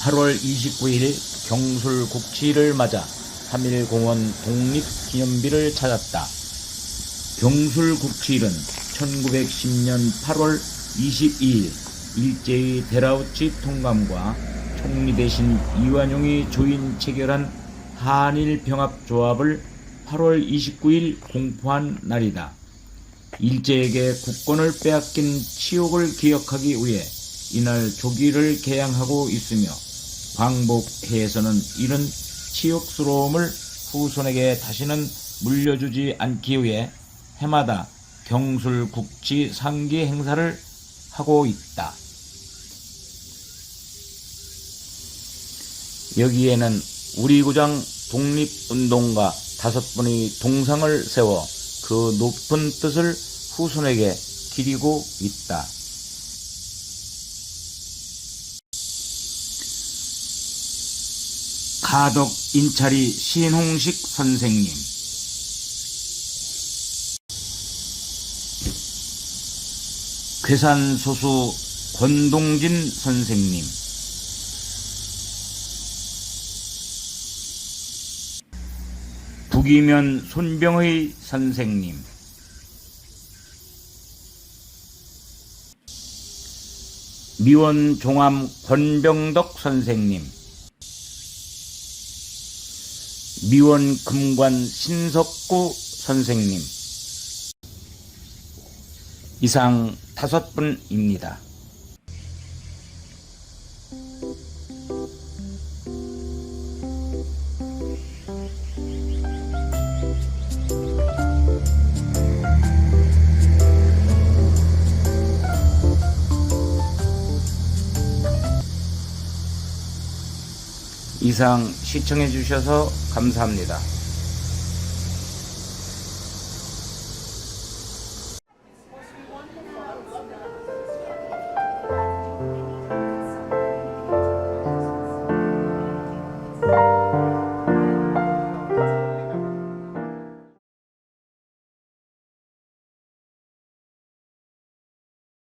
8월 29일 경술 국치를 맞아 3.1공원 독립기념비를 찾았다. 경술 국치일은 1910년 8월 22일 일제의 데라우치 통감과 총리 대신 이완용이 조인 체결한 한일 병합조합을 8월 29일 공포한 날이다. 일제에게 국권을 빼앗긴 치욕을 기억하기 위해 이날 조기를 개양하고 있으며 광복회에서는 이런 치욕스러움을 후손에게 다시는 물려주지 않기 위해 해마다 경술국치 상기 행사를 하고 있다. 여기에는 우리 구장 독립운동가 다섯 분의 동상을 세워 그 높은 뜻을 후손에게 기리고 있다. 가덕 인차리 신홍식 선생님. 괴산 소수 권동진 선생님. 북이면 손병의 선생님. 미원 종암 권병덕 선생님 미원 금관 신석구 선생님 이상 다섯 분입니다. 이상 시청해 주셔서 감사합니다.